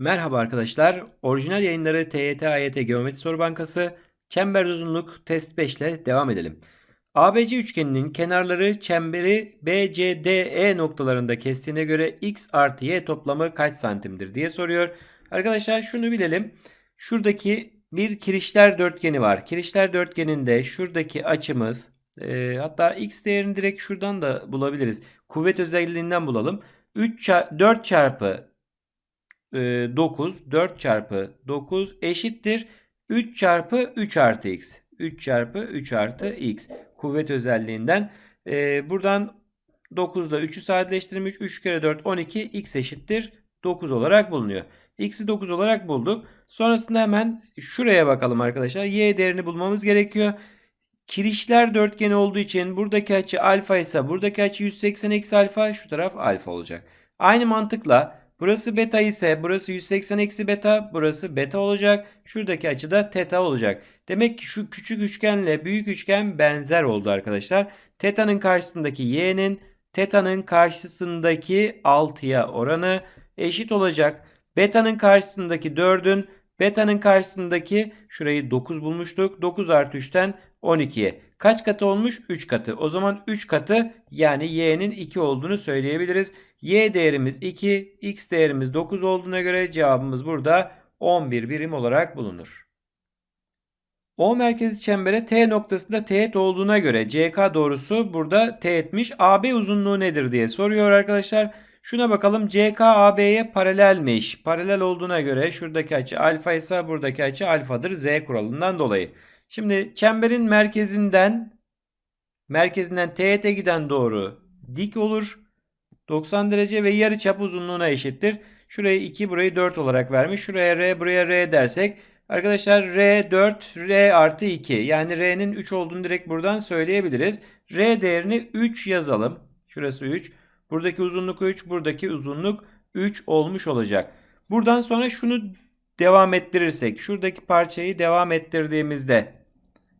Merhaba arkadaşlar. Orijinal yayınları TYT AYT Geometri Soru Bankası çember uzunluk test 5 ile devam edelim. ABC üçgeninin kenarları çemberi BCDE noktalarında kestiğine göre x artı y toplamı kaç santimdir diye soruyor. Arkadaşlar şunu bilelim. Şuradaki bir kirişler dörtgeni var. Kirişler dörtgeninde şuradaki açımız e, hatta x değerini direkt şuradan da bulabiliriz. Kuvvet özelliğinden bulalım. 3 4 çarpı 9 4 çarpı 9 eşittir 3 çarpı 3 artı x. 3 çarpı 3 artı x. Kuvvet özelliğinden. Ee, buradan 9 ile 3'ü sadeleştirmiş. 3 kere 4 12 x eşittir 9 olarak bulunuyor. X'i 9 olarak bulduk. Sonrasında hemen şuraya bakalım arkadaşlar. Y değerini bulmamız gerekiyor. Kirişler dörtgeni olduğu için buradaki açı alfa ise buradaki açı 180 eksi alfa şu taraf alfa olacak. Aynı mantıkla burası beta ise burası 180 eksi beta burası beta olacak. Şuradaki açı da teta olacak. Demek ki şu küçük üçgenle büyük üçgen benzer oldu arkadaşlar. Teta'nın karşısındaki y'nin teta'nın karşısındaki 6'ya oranı eşit olacak. Beta'nın karşısındaki 4'ün beta'nın karşısındaki şurayı 9 bulmuştuk. 9 artı 3'ten 12'ye. Kaç katı olmuş? 3 katı. O zaman 3 katı yani y'nin 2 olduğunu söyleyebiliriz. y değerimiz 2, x değerimiz 9 olduğuna göre cevabımız burada 11 birim olarak bulunur. O merkezi çembere T noktasında teğet olduğuna göre CK doğrusu burada teğetmiş. AB uzunluğu nedir diye soruyor arkadaşlar. Şuna bakalım CK AB'ye paralelmiş. Paralel olduğuna göre şuradaki açı alfa ise buradaki açı alfadır Z kuralından dolayı. Şimdi çemberin merkezinden merkezinden teğete giden doğru dik olur. 90 derece ve yarı çap uzunluğuna eşittir. Şurayı 2 burayı 4 olarak vermiş. Şuraya R buraya R dersek arkadaşlar R 4 R artı 2 yani R'nin 3 olduğunu direkt buradan söyleyebiliriz. R değerini 3 yazalım. Şurası 3. Buradaki uzunluk 3 buradaki uzunluk 3 olmuş olacak. Buradan sonra şunu devam ettirirsek şuradaki parçayı devam ettirdiğimizde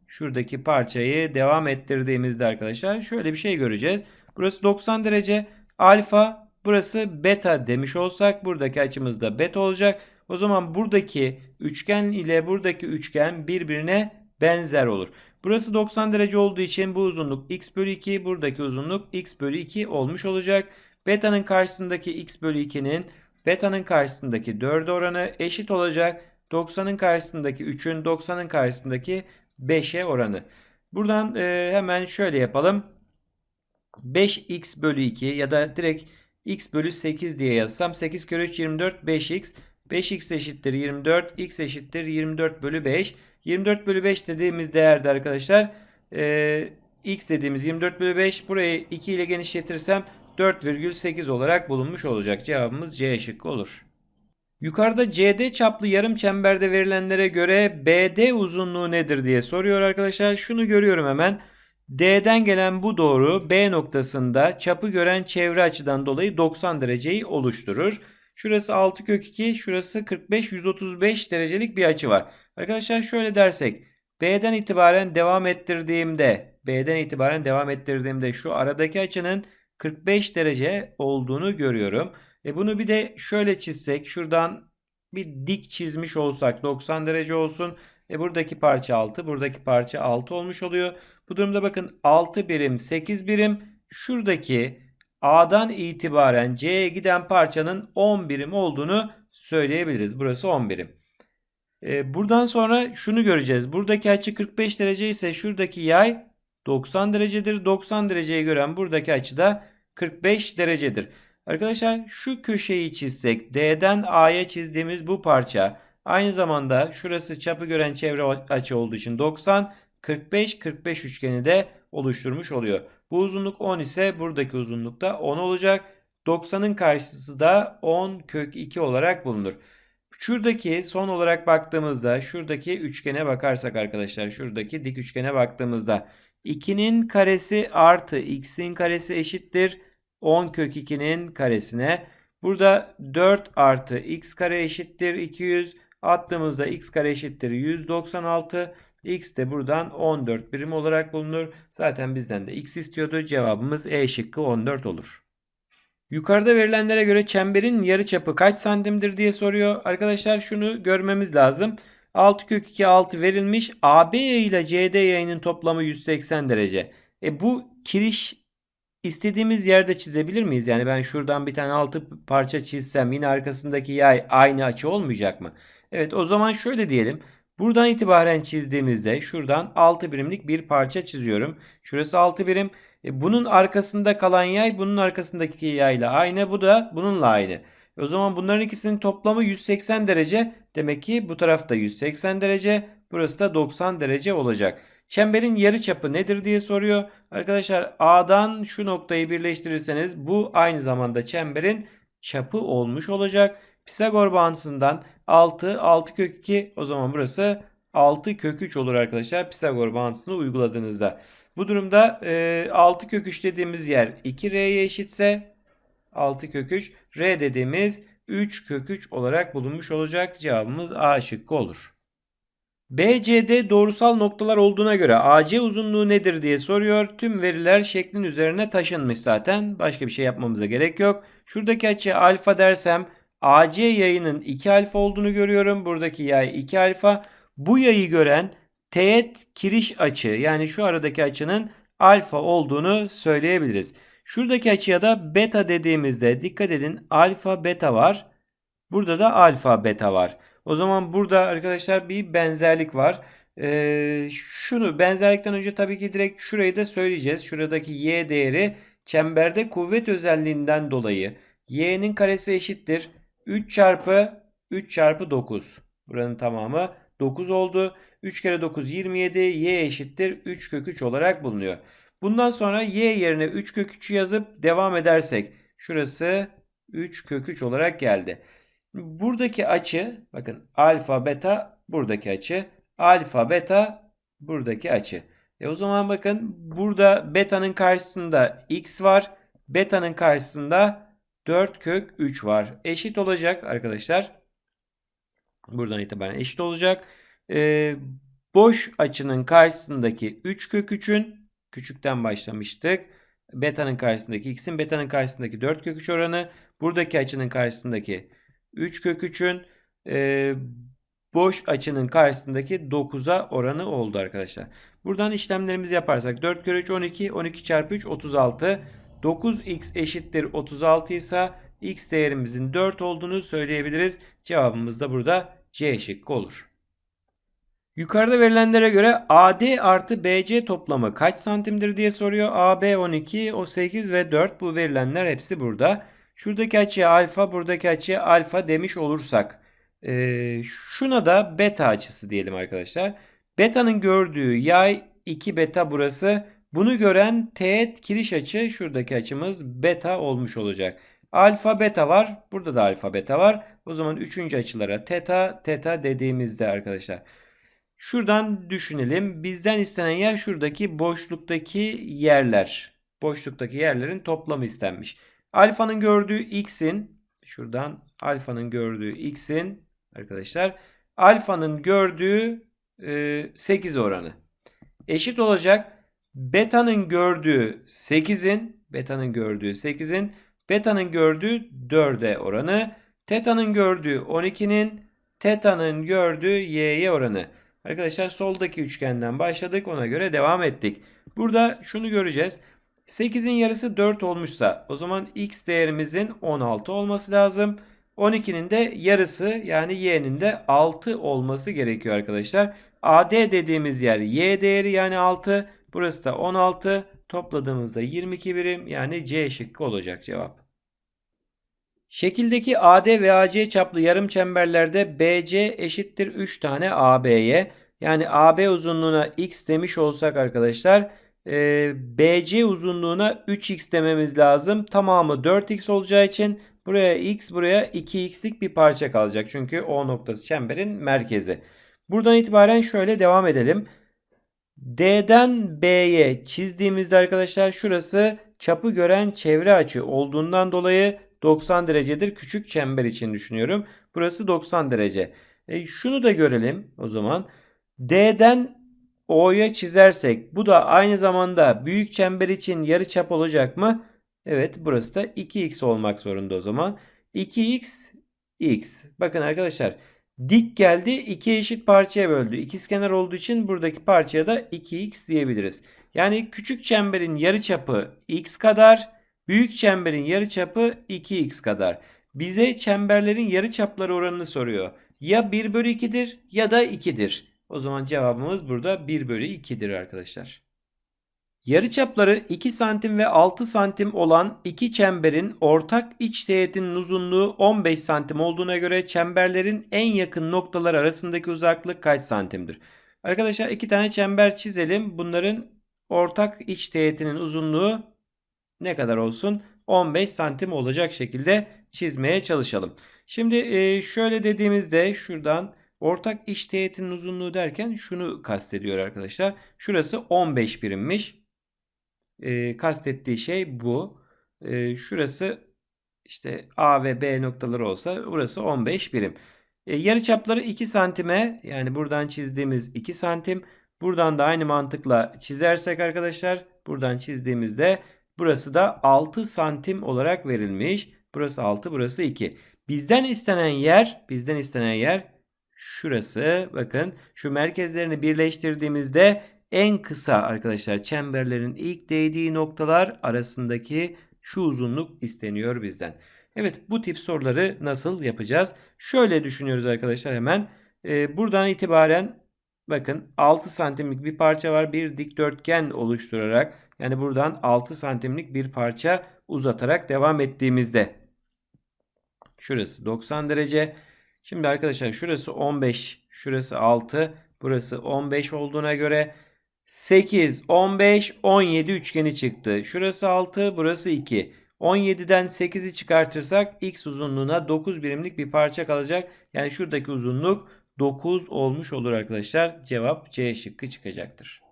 şuradaki parçayı devam ettirdiğimizde arkadaşlar şöyle bir şey göreceğiz. Burası 90 derece alfa burası beta demiş olsak buradaki açımız da beta olacak. O zaman buradaki üçgen ile buradaki üçgen birbirine benzer olur. Burası 90 derece olduğu için bu uzunluk x bölü 2 buradaki uzunluk x bölü 2 olmuş olacak. Beta'nın karşısındaki x bölü 2'nin beta'nın karşısındaki 4 oranı eşit olacak. 90'ın karşısındaki 3'ün 90'ın karşısındaki 5'e oranı. Buradan e, hemen şöyle yapalım. 5x bölü 2 ya da direkt x bölü 8 diye yazsam 8 kere 3 24 5x 5x eşittir 24 x eşittir 24 bölü 5 24 bölü 5 dediğimiz değerde arkadaşlar e, x dediğimiz 24 bölü 5 burayı 2 ile genişletirsem 4,8 olarak bulunmuş olacak. Cevabımız C şıkkı olur. Yukarıda CD çaplı yarım çemberde verilenlere göre BD uzunluğu nedir diye soruyor arkadaşlar. Şunu görüyorum hemen. D'den gelen bu doğru B noktasında çapı gören çevre açıdan dolayı 90 dereceyi oluşturur. Şurası 6 kök 2, şurası 45 135 derecelik bir açı var. Arkadaşlar şöyle dersek B'den itibaren devam ettirdiğimde B'den itibaren devam ettirdiğimde şu aradaki açının 45 derece olduğunu görüyorum. E bunu bir de şöyle çizsek şuradan bir dik çizmiş olsak 90 derece olsun. E buradaki parça 6 buradaki parça 6 olmuş oluyor. Bu durumda bakın 6 birim 8 birim şuradaki A'dan itibaren C'ye giden parçanın 10 birim olduğunu söyleyebiliriz. Burası 10 birim. E, buradan sonra şunu göreceğiz. Buradaki açı 45 derece ise şuradaki yay 90 derecedir. 90 dereceye gören buradaki açı da 45 derecedir. Arkadaşlar şu köşeyi çizsek D'den A'ya çizdiğimiz bu parça aynı zamanda şurası çapı gören çevre açı olduğu için 90 45 45 üçgeni de oluşturmuş oluyor. Bu uzunluk 10 ise buradaki uzunluk da 10 olacak. 90'ın karşısı da 10 kök 2 olarak bulunur. Şuradaki son olarak baktığımızda şuradaki üçgene bakarsak arkadaşlar şuradaki dik üçgene baktığımızda 2'nin karesi artı x'in karesi eşittir 10 kök 2'nin karesine. Burada 4 artı x kare eşittir 200. Attığımızda x kare eşittir 196. X de buradan 14 birim olarak bulunur. Zaten bizden de x istiyordu. Cevabımız E şıkkı 14 olur. Yukarıda verilenlere göre çemberin yarıçapı kaç santimdir diye soruyor. Arkadaşlar şunu görmemiz lazım. 6 kök 2 6 verilmiş. AB ile CD yayının toplamı 180 derece. E bu kiriş istediğimiz yerde çizebilir miyiz? Yani ben şuradan bir tane altı parça çizsem yine arkasındaki yay aynı açı olmayacak mı? Evet o zaman şöyle diyelim. Buradan itibaren çizdiğimizde şuradan 6 birimlik bir parça çiziyorum. Şurası 6 birim. E, bunun arkasında kalan yay bunun arkasındaki yayla aynı. Bu da bununla aynı. E, o zaman bunların ikisinin toplamı 180 derece. Demek ki bu tarafta 180 derece. Burası da 90 derece olacak. Çemberin yarıçapı nedir diye soruyor. Arkadaşlar A'dan şu noktayı birleştirirseniz bu aynı zamanda çemberin çapı olmuş olacak. Pisagor bağıntısından 6, 6 kök 2 o zaman burası 6 kök 3 olur arkadaşlar Pisagor bağıntısını uyguladığınızda. Bu durumda e, 6 kök 3 dediğimiz yer 2R'ye eşitse 6 kök 3 R dediğimiz 3 kök 3 olarak bulunmuş olacak. Cevabımız A şıkkı olur. BCD doğrusal noktalar olduğuna göre AC uzunluğu nedir diye soruyor. Tüm veriler şeklin üzerine taşınmış zaten. Başka bir şey yapmamıza gerek yok. Şuradaki açı alfa dersem AC yayının 2 alfa olduğunu görüyorum. Buradaki yay 2 alfa. Bu yayı gören teğet kiriş açı yani şu aradaki açının alfa olduğunu söyleyebiliriz. Şuradaki açıya da beta dediğimizde dikkat edin alfa beta var. Burada da alfa beta var. O zaman burada arkadaşlar bir benzerlik var. Ee, şunu benzerlikten önce tabii ki direkt şurayı da söyleyeceğiz. Şuradaki y değeri çemberde kuvvet özelliğinden dolayı y'nin karesi eşittir. 3 çarpı 3 çarpı 9. Buranın tamamı 9 oldu. 3 kere 9 27 y eşittir 3 kök 3 olarak bulunuyor. Bundan sonra y yerine 3 kök 3'ü yazıp devam edersek şurası 3 kök 3 olarak geldi. Buradaki açı bakın alfa beta buradaki açı alfa beta buradaki açı. E o zaman bakın burada beta'nın karşısında x var. Beta'nın karşısında 4 kök 3 var. Eşit olacak arkadaşlar. Buradan itibaren eşit olacak. Ee, boş açının karşısındaki 3 kök 3'ün küçükten başlamıştık. Beta'nın karşısındaki x'in beta'nın karşısındaki 4 kök 3 oranı. Buradaki açının karşısındaki 3 kök 3'ün e, boş açının karşısındaki 9'a oranı oldu arkadaşlar. Buradan işlemlerimizi yaparsak 4 kere 3 12 12 çarpı 3 36 9x eşittir 36 ise x değerimizin 4 olduğunu söyleyebiliriz. Cevabımız da burada C şıkkı olur. Yukarıda verilenlere göre AD artı BC toplamı kaç santimdir diye soruyor. AB 12, o 8 ve 4 bu verilenler hepsi burada. Şuradaki açıya alfa, buradaki açıya alfa demiş olursak e, şuna da beta açısı diyelim arkadaşlar. Beta'nın gördüğü yay 2 beta burası. Bunu gören teğet kiriş açı şuradaki açımız beta olmuş olacak. Alfa beta var. Burada da alfa beta var. O zaman üçüncü açılara teta teta dediğimizde arkadaşlar. Şuradan düşünelim. Bizden istenen yer şuradaki boşluktaki yerler. Boşluktaki yerlerin toplamı istenmiş. Alfanın gördüğü x'in şuradan alfanın gördüğü x'in arkadaşlar alfanın gördüğü e, 8 oranı eşit olacak. Beta'nın gördüğü 8'in beta'nın gördüğü 8'in beta'nın gördüğü 4'e oranı teta'nın gördüğü 12'nin teta'nın gördüğü y'ye oranı. Arkadaşlar soldaki üçgenden başladık ona göre devam ettik. Burada şunu göreceğiz. 8'in yarısı 4 olmuşsa o zaman x değerimizin 16 olması lazım. 12'nin de yarısı yani y'nin de 6 olması gerekiyor arkadaşlar. AD dediğimiz yer y değeri yani 6. Burası da 16. Topladığımızda 22 birim yani C şıkkı olacak cevap. Şekildeki AD ve AC çaplı yarım çemberlerde BC eşittir 3 tane AB'ye. Yani AB uzunluğuna x demiş olsak arkadaşlar e, BC uzunluğuna 3x dememiz lazım. Tamamı 4x olacağı için buraya x buraya 2x'lik bir parça kalacak. Çünkü O noktası çemberin merkezi. Buradan itibaren şöyle devam edelim. D'den B'ye çizdiğimizde arkadaşlar şurası çapı gören çevre açı olduğundan dolayı 90 derecedir. Küçük çember için düşünüyorum. Burası 90 derece. E, şunu da görelim o zaman. D'den O'ya çizersek bu da aynı zamanda büyük çember için yarı çap olacak mı? Evet burası da 2x olmak zorunda o zaman. 2x x. Bakın arkadaşlar dik geldi 2 eşit parçaya böldü. İkizkenar olduğu için buradaki parçaya da 2x diyebiliriz. Yani küçük çemberin yarıçapı x kadar, büyük çemberin yarıçapı 2x kadar. Bize çemberlerin yarıçapları oranını soruyor. Ya 1 bölü 2'dir ya da 2'dir. O zaman cevabımız burada 1 bölü 2'dir arkadaşlar. Yarıçapları 2 santim ve 6 santim olan iki çemberin ortak iç teğetinin uzunluğu 15 santim olduğuna göre çemberlerin en yakın noktalar arasındaki uzaklık kaç santimdir? Arkadaşlar iki tane çember çizelim. Bunların ortak iç teğetinin uzunluğu ne kadar olsun? 15 santim olacak şekilde çizmeye çalışalım. Şimdi şöyle dediğimizde şuradan ortak iç teğetinin uzunluğu derken şunu kastediyor arkadaşlar. Şurası 15 birimmiş e, kastettiği şey bu. E, şurası işte A ve B noktaları olsa burası 15 birim. E, yarı çapları 2 santime yani buradan çizdiğimiz 2 santim. Buradan da aynı mantıkla çizersek arkadaşlar buradan çizdiğimizde burası da 6 santim olarak verilmiş. Burası 6 burası 2. Bizden istenen yer bizden istenen yer şurası. Bakın şu merkezlerini birleştirdiğimizde en kısa arkadaşlar çemberlerin ilk değdiği noktalar arasındaki şu uzunluk isteniyor bizden. Evet bu tip soruları nasıl yapacağız? Şöyle düşünüyoruz arkadaşlar hemen. Ee, buradan itibaren bakın 6 santimlik bir parça var. Bir dikdörtgen oluşturarak yani buradan 6 santimlik bir parça uzatarak devam ettiğimizde şurası 90 derece. Şimdi arkadaşlar şurası 15, şurası 6, burası 15 olduğuna göre 8, 15, 17 üçgeni çıktı. Şurası 6, burası 2. 17'den 8'i çıkartırsak x uzunluğuna 9 birimlik bir parça kalacak. Yani şuradaki uzunluk 9 olmuş olur arkadaşlar. Cevap C şıkkı çıkacaktır.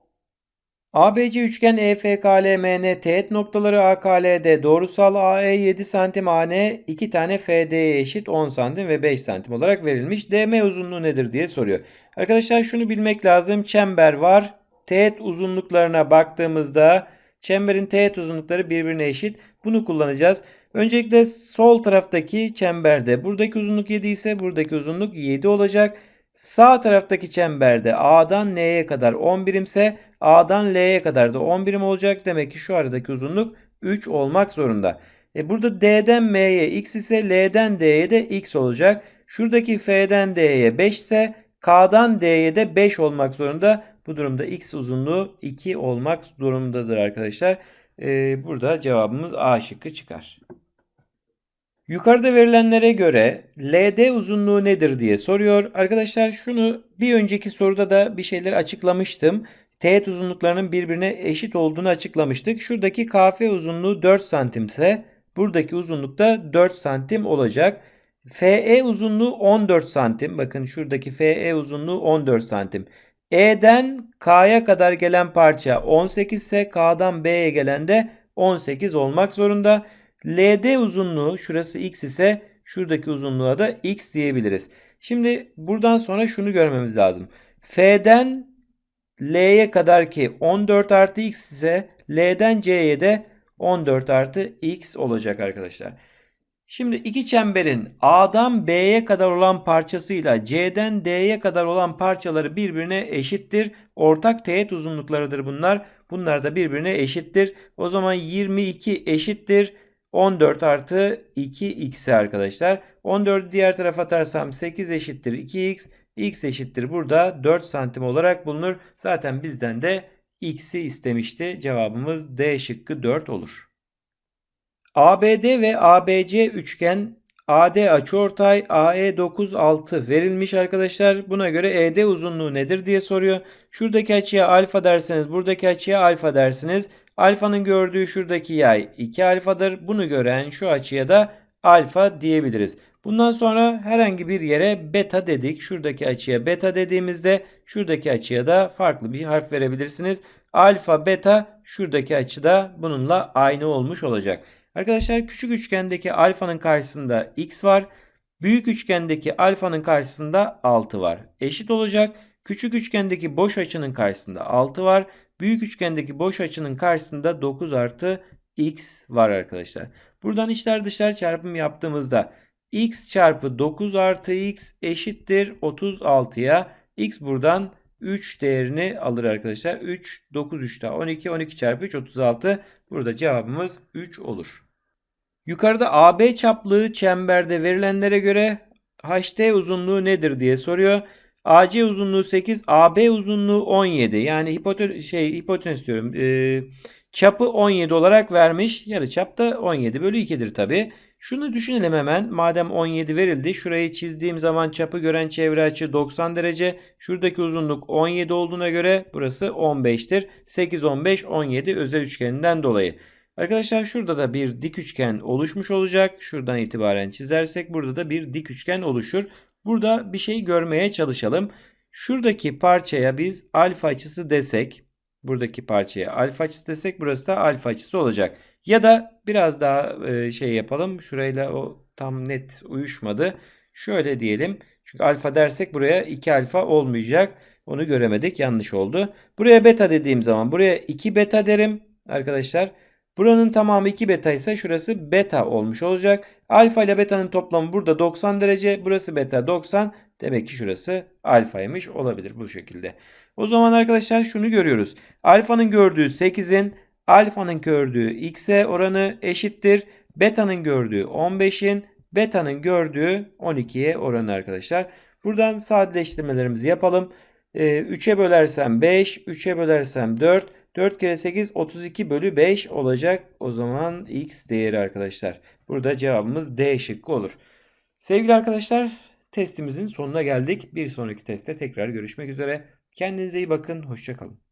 ABC üçgen EFKLMN teğet noktaları AKLD doğrusal AE 7 cm AN 2 tane FD'ye eşit 10 cm ve 5 cm olarak verilmiş. DM uzunluğu nedir diye soruyor. Arkadaşlar şunu bilmek lazım. Çember var teğet uzunluklarına baktığımızda çemberin teğet uzunlukları birbirine eşit. Bunu kullanacağız. Öncelikle sol taraftaki çemberde buradaki uzunluk 7 ise buradaki uzunluk 7 olacak. Sağ taraftaki çemberde A'dan N'ye kadar 10 birimse A'dan L'ye kadar da 10 birim olacak. Demek ki şu aradaki uzunluk 3 olmak zorunda. E burada D'den M'ye X ise L'den D'ye de X olacak. Şuradaki F'den D'ye 5 ise K'dan D'ye de 5 olmak zorunda. Bu durumda x uzunluğu 2 olmak durumundadır arkadaşlar. Ee, burada cevabımız A şıkkı çıkar. Yukarıda verilenlere göre LD uzunluğu nedir diye soruyor. Arkadaşlar şunu bir önceki soruda da bir şeyler açıklamıştım. Teğet uzunluklarının birbirine eşit olduğunu açıklamıştık. Şuradaki KF uzunluğu 4 santimse buradaki uzunluk da 4 santim olacak. FE uzunluğu 14 santim. Bakın şuradaki FE uzunluğu 14 santim. E'den K'ya kadar gelen parça 18 ise K'dan B'ye gelen de 18 olmak zorunda. LD uzunluğu şurası x ise şuradaki uzunluğa da x diyebiliriz. Şimdi buradan sonra şunu görmemiz lazım. F'den L'ye kadar ki 14 artı x ise L'den C'ye de 14 artı x olacak arkadaşlar. Şimdi iki çemberin A'dan B'ye kadar olan parçasıyla C'den D'ye kadar olan parçaları birbirine eşittir. Ortak teğet uzunluklarıdır bunlar. Bunlar da birbirine eşittir. O zaman 22 eşittir. 14 artı 2x arkadaşlar. 14'ü diğer tarafa atarsam 8 eşittir 2x. x eşittir burada 4 santim olarak bulunur. Zaten bizden de x'i istemişti. Cevabımız D şıkkı 4 olur. ABD ve ABC üçgen AD açıortay AE 9 6 verilmiş arkadaşlar. Buna göre ED uzunluğu nedir diye soruyor. Şuradaki açıya alfa derseniz buradaki açıya alfa dersiniz. Alfanın gördüğü şuradaki yay 2 alfadır. Bunu gören şu açıya da alfa diyebiliriz. Bundan sonra herhangi bir yere beta dedik. Şuradaki açıya beta dediğimizde şuradaki açıya da farklı bir harf verebilirsiniz. Alfa beta şuradaki açıda bununla aynı olmuş olacak. Arkadaşlar küçük üçgendeki alfanın karşısında x var. Büyük üçgendeki alfanın karşısında 6 var. Eşit olacak. Küçük üçgendeki boş açının karşısında 6 var. Büyük üçgendeki boş açının karşısında 9 artı x var arkadaşlar. Buradan içler dışlar çarpım yaptığımızda x çarpı 9 artı x eşittir 36'ya. x buradan 3 değerini alır arkadaşlar. 3, 9, 3 daha 12, 12 çarpı 3, 36. Burada cevabımız 3 olur. Yukarıda AB çaplığı çemberde verilenlere göre HT uzunluğu nedir diye soruyor. AC uzunluğu 8, AB uzunluğu 17. Yani hipoten şey hipotenüs diyorum. Ee, çapı 17 olarak vermiş. Yarıçap da 17 bölü 2'dir tabi. Şunu düşünelim hemen. Madem 17 verildi. Şurayı çizdiğim zaman çapı gören çevre açı 90 derece. Şuradaki uzunluk 17 olduğuna göre burası 15'tir. 8, 15, 17 özel üçgeninden dolayı. Arkadaşlar şurada da bir dik üçgen oluşmuş olacak. Şuradan itibaren çizersek burada da bir dik üçgen oluşur. Burada bir şey görmeye çalışalım. Şuradaki parçaya biz alfa açısı desek, buradaki parçaya alfa açısı desek burası da alfa açısı olacak. Ya da biraz daha e, şey yapalım. Şurayla o tam net uyuşmadı. Şöyle diyelim. Çünkü alfa dersek buraya 2 alfa olmayacak. Onu göremedik. Yanlış oldu. Buraya beta dediğim zaman buraya 2 beta derim arkadaşlar. Buranın tamamı 2 beta ise şurası beta olmuş olacak. Alfa ile beta'nın toplamı burada 90 derece. Burası beta 90. Demek ki şurası alfaymış olabilir bu şekilde. O zaman arkadaşlar şunu görüyoruz. Alfanın gördüğü 8'in alfanın gördüğü x'e oranı eşittir. Beta'nın gördüğü 15'in beta'nın gördüğü 12'ye oranı arkadaşlar. Buradan sadeleştirmelerimizi yapalım. 3'e bölersem 5, 3'e bölersem 4, 4 kere 8 32 bölü 5 olacak. O zaman x değeri arkadaşlar. Burada cevabımız D şıkkı olur. Sevgili arkadaşlar testimizin sonuna geldik. Bir sonraki testte tekrar görüşmek üzere. Kendinize iyi bakın. Hoşçakalın.